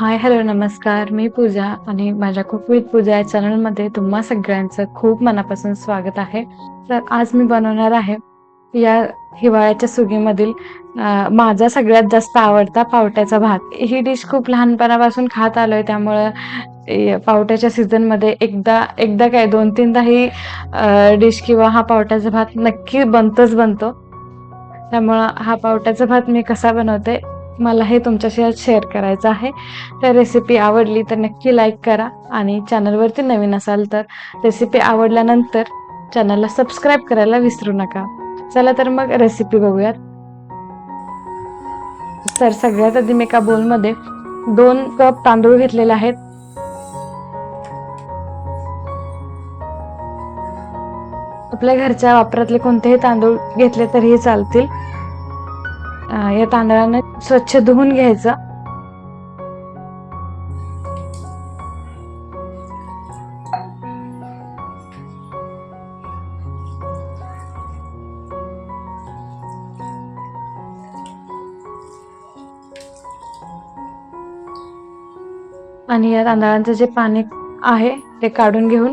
Hi hello नमस्कार. मी पूजा आणि माझ्या कुक विथ पूजा या चॅनलमध्ये तुम्हा सगळ्यांचं खूप मनापासून स्वागत आहे. तर आज मी बनवणार आहे या हिवाळ्याच्या सुगीमधील माझा सगळ्यात जास्त आवडता पावट्याचा भात. ही डिश खूप लहानपणापासून खात आलोय त्यामुळं पावट्याच्या सीझनमध्ये एकदा एकदा काय दोन तीनदा ही डिश किंवा हा पावट्याचा भात नक्की बनतोच बनतो. त्यामुळं हा पावट्याचा भात मी कसा बनवते मला हे तुमच्याशी आज शेअर करायचं आहे. तर रेसिपी आवडली तर नक्की लाईक करा आणि चॅनलवरती नवीन असाल तर रेसिपी आवडल्यानंतर चॅनलला सबस्क्राईब करायला विसरू नका. चला तर मग रेसिपी बघूयात. तर सगळ्यात आधी मी एका बोलमध्ये दोन कप तांदूळ घेतलेले आहेत. आपल्या घरच्या वापरातले कोणतेही तांदूळ घेतले तरीही चालतील. या तांदळाने स्वच्छ धुवून घ्यायचं. आणि या तांदळांचं जे पाणी आहे ते काढून घेऊन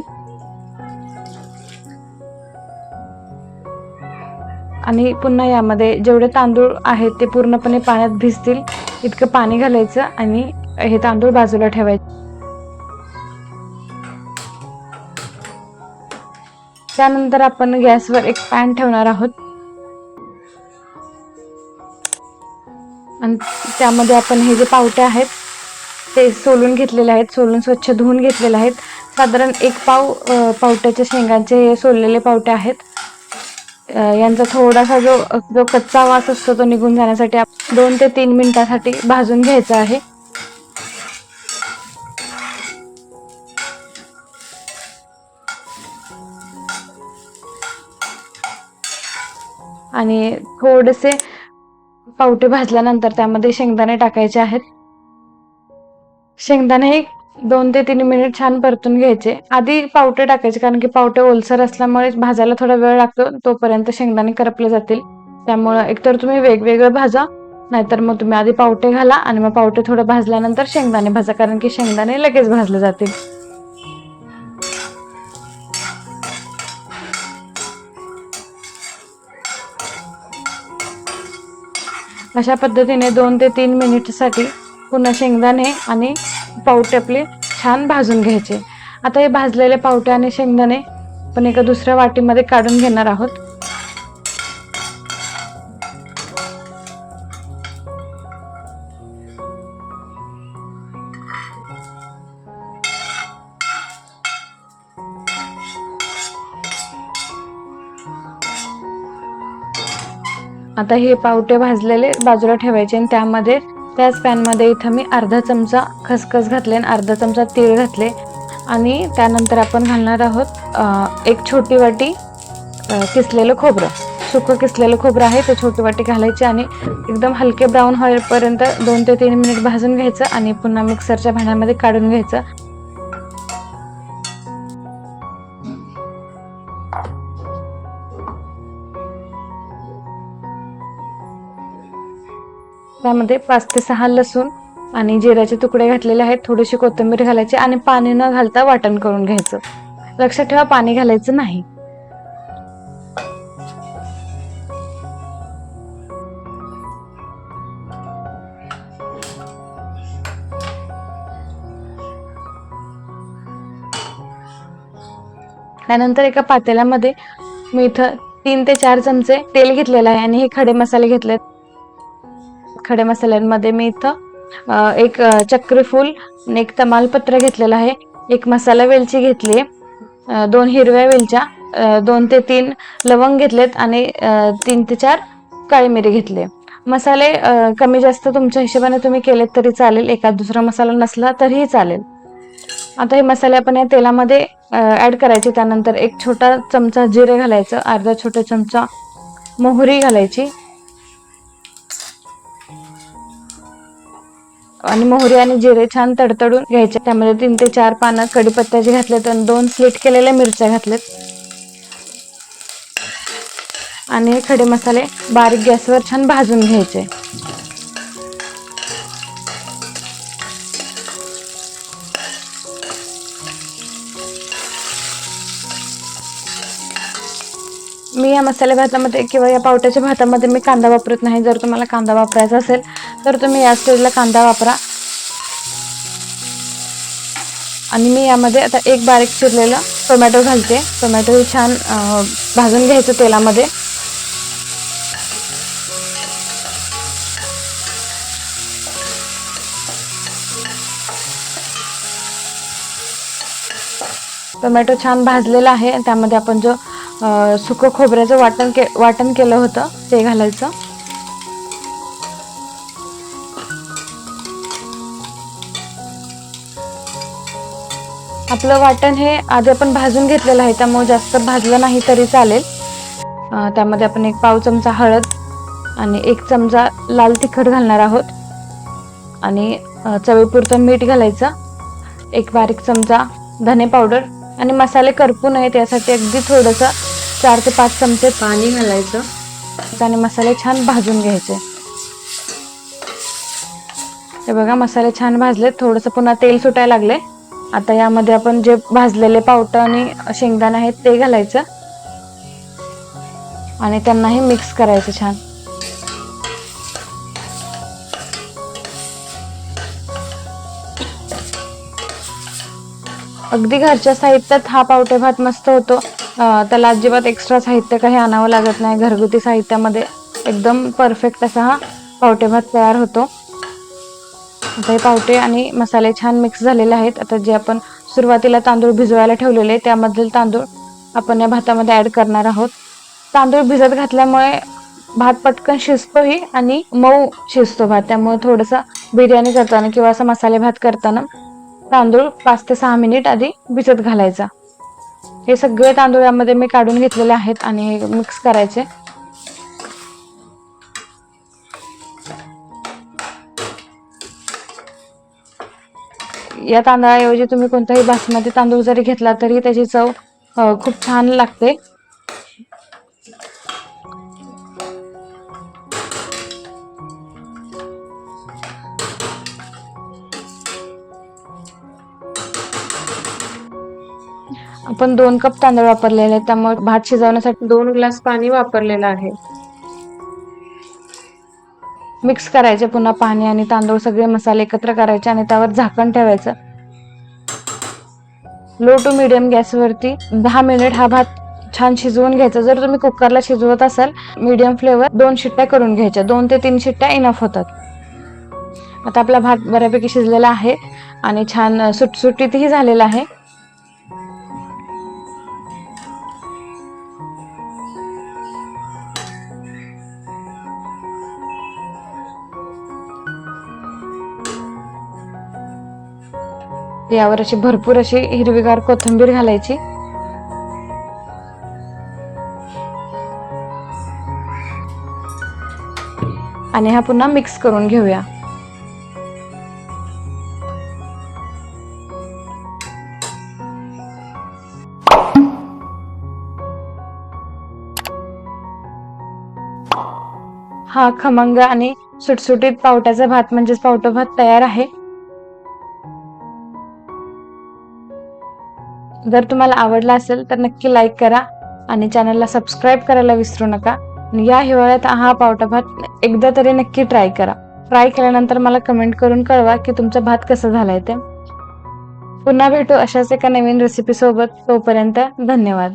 आणि पुन्हा यामध्ये जेवढे तांदूळ आहेत ते पूर्णपणे पाण्यात भिजतील इतकं पाणी घालायचं आणि हे तांदूळ बाजूला ठेवायचे. त्यानंतर आपण गॅसवर एक पॅन ठेवणार आहोत. आणि त्यामध्ये आपण हे जे पावटे आहेत ते सोलून घेतलेले आहेत सोलून स्वच्छ धुवून घेतलेले आहेत. साधारण एक पाव पावट्याच्या शेंगांचे हे सोललेले पावटे आहेत. यांचा थोडासा जो जो कच्चा वास असतो तो निघून जाण्यासाठी दोन ते तीन मिनिटासाठी भाजून घ्यायचा आहे. आणि थोडेसे पावटे भाजल्यानंतर त्यामध्ये शेंगदाणे टाकायचे आहेत. शेंगदाणे हे दोन ते तीन मिनिट छान परतून घ्यायचे. आधी पावटे टाकायचे कारण की पावटे ओलसर असल्यामुळे भाजायला थोडा वेळ लागतो तोपर्यंत शेंगदाणे करपले जातील. त्यामुळं एकतर तुम्ही वेगवेगळं भाजा नाहीतर मग तुम्ही आधी पावटे घाला आणि मग पावटे थोडं भाजल्यानंतर शेंगदाणे भाजा कारण की शेंगदाणे लगेच भाजले जातील. अशा पद्धतीने दोन ते तीन मिनिटसाठी पुन्हा शेंगदाणे आणि पावटे आपले छान भाजून घ्यायचे. आता हे भाजलेले पावटे आणि शेंगदाणे आपण एका दुसऱ्या वाटीमध्ये काढून घेणार आहोत. आता हे पावटे भाजलेले बाजूला ठेवायचे आणि त्यामध्ये त्याच पॅनमध्ये इथं मी अर्धा चमचा खसखस घातले आणि अर्धा चमचा तीळ घातले. आणि त्यानंतर आपण घालणार आहोत एक छोटी वाटी किसलेलं खोबरं. सुकं किसलेलं खोबरं आहे ते छोटी वाटी घालायची आणि एकदम हलके ब्राऊन होईपर्यंत दोन ते तीन मिनिट भाजून घ्यायचं आणि पुन्हा मिक्सरच्या भांड्यामध्ये काढून घ्यायचं. त्यामध्ये पाच ते सहा लसूण आणि जिऱ्याचे तुकडे घातलेले आहेत थोडीशी कोथिंबीर घालायची आणि पाणी न घालता वाटण करून घ्यायचं. लक्षात ठेवा पाणी घालायचं नाही. त्यानंतर एका पातेल्यामध्ये मी इथं तीन ते चार चमचे तेल घेतलेलं आहे आणि हे खडे मसाले घेतलेत. खडे मसाल्यांमध्ये मी इथं एक चक्रीफूल आणि एक तमालपत्र घेतलेलं आहे. एक मसाला वेलची घेतली आहे. दोन हिरव्या वेलच्या दोन ते तीन लवंग घेतलेत आणि तीन ते चार काळी मिरी घेतले मसाले कमी जास्त तुमच्या हिशोबाने तुम्ही केलेत तरी चालेल. एका दुसरा मसाला नसला तरीही चालेल. आता हे मसाले आपण या तेलामध्ये ॲड करायचे. त्यानंतर एक छोटा चमचा जिरे घालायचं अर्धा छोटा चमचा मोहरी घालायची. आणि मोहरी आणि जिरे छान तडतडून घ्यायचे. त्यामध्ये तीन ते चार पानं कडीपत्त्याचे घातलेत आणि दोन स्लिट केलेल्या मिरच्या घातल्यात. आणि हे खडे मसाले बारीक गॅसवर छान भाजून घ्यायचे. मी या मसाले भातामध्ये किंवा या पावट्याच्या भातामध्ये मी कांदा वापरत नाही. जर तुम्हाला कांदा वापरायचा असेल तर तुम्ही या स्टेजला कांदा वापरा. आणि मी यामध्ये आता एक बारीक चिरलेलं टोमॅटो घालते. टोमॅटो छान भाजून घ्यायचं तेलामध्ये. टोमॅटो छान भाजलेला आहे. त्यामध्ये आपण जो सुकं खोबऱ्याचं वाटण के वाटण केलं होतं ते घालायचं. आपलं वाटण हे आधी आपण भाजून घेतलेलं आहे त्यामुळे जास्त भाजलं नाही तरी चालेल. त्यामध्ये आपण एक पाव चमचा हळद आणि एक चमचा लाल तिखट घालणार आहोत. आणि चवीपुरतं मीठ घालायचं. एक बारीक चमचा धने पावडर आणि मसाले करपू नयेत यासाठी अगदी थोडंसं चार ते पाच चमचे पाणी घालायचं. आणि मसाले छान भाजून घ्यायचे. हे बघा मसाले छान भाजले थोडंसं पुन्हा तेल सुटायला लागले आता यामध्ये आपण जे भाजलेले पावटं आणि शेंगदाणे आहेत ते घालायचं. आणि त्यांनाही मिक्स करायचं छान. अगदी घरच्या साहित्यात हा पावटे भात मस्त होतो. त्याला अजिबात एक्स्ट्रा साहित्य काही आणावं लागत नाही. घरगुती साहित्यामध्ये एकदम परफेक्ट असा हा पावटे भात तयार होतो. आता हे पावटे आणि मसाले छान मिक्स झालेले आहेत. आता जे आपण सुरुवातीला तांदूळ भिजवायला ठेवलेले त्यामधील तांदूळ आपण या भातामध्ये ॲड करणार आहोत. तांदूळ भिजत घातल्यामुळे भात पटकन शिजतोही आणि मऊ शिजतो भात. त्यामुळे थोडंसं बिर्याणी करताना किंवा असं मसाले भात करताना तांदूळ पाच ते सहा मिनिट आधी भिजत घालायचा. हे सगळे तांदूळ यामध्ये मी काढून घेतलेले आहेत आणि हे मिक्स करायचे. या तांदळाऐवजी तुम्ही कोणताही बासमती तांदूळ जरी घेतला तरी त्याची चव खूप छान लागते. आपण दोन कप तांदूळ वापरलेले आहेत त्यामुळे भात शिजवण्यासाठी दोन ग्लास पाणी वापरलेलं आहे. मिक्स करायचे पुन्हा पाणी आणि तांदूळ सगळे मसाले एकत्र करायचे आणि त्यावर झाकण ठेवायचं. लो टू मिडियम गॅसवरती दहा मिनिट हा भात छान शिजवून घ्यायचा. जर तुम्ही कुकरला शिजवत असाल मीडियम फ्लेवर दोन शिट्ट्या करून घ्यायच्या. दोन ते तीन शिट्ट्या इनफ होतात. आता आपला भात बऱ्यापैकी शिजलेला आहे आणि छान सुटसुटीतही झालेला आहे. यावर अशी भरपूर अशी हिरवीगार कोथिंबीर घालायची. आणि हा पुन्हा मिक्स करून घेऊया. हा खमंग आणि सुटसुटीत पावट्याचा भात म्हणजेच पावटा भात तयार आहे. जर तुम्हाला आवडला असेल तर नक्की लाईक करा आणि चॅनलला सबस्क्राईब करायला विसरू नका. या हिवाळ्यात हा पावटा भात एकदा तरी नक्की ट्राय करा. ट्राय केल्यानंतर मला कमेंट करून कळवा की तुमचा भात कसा झालाय ते. पुन्हा भेटू अशाच एका नवीन रेसिपीसोबत तोपर्यंत धन्यवाद.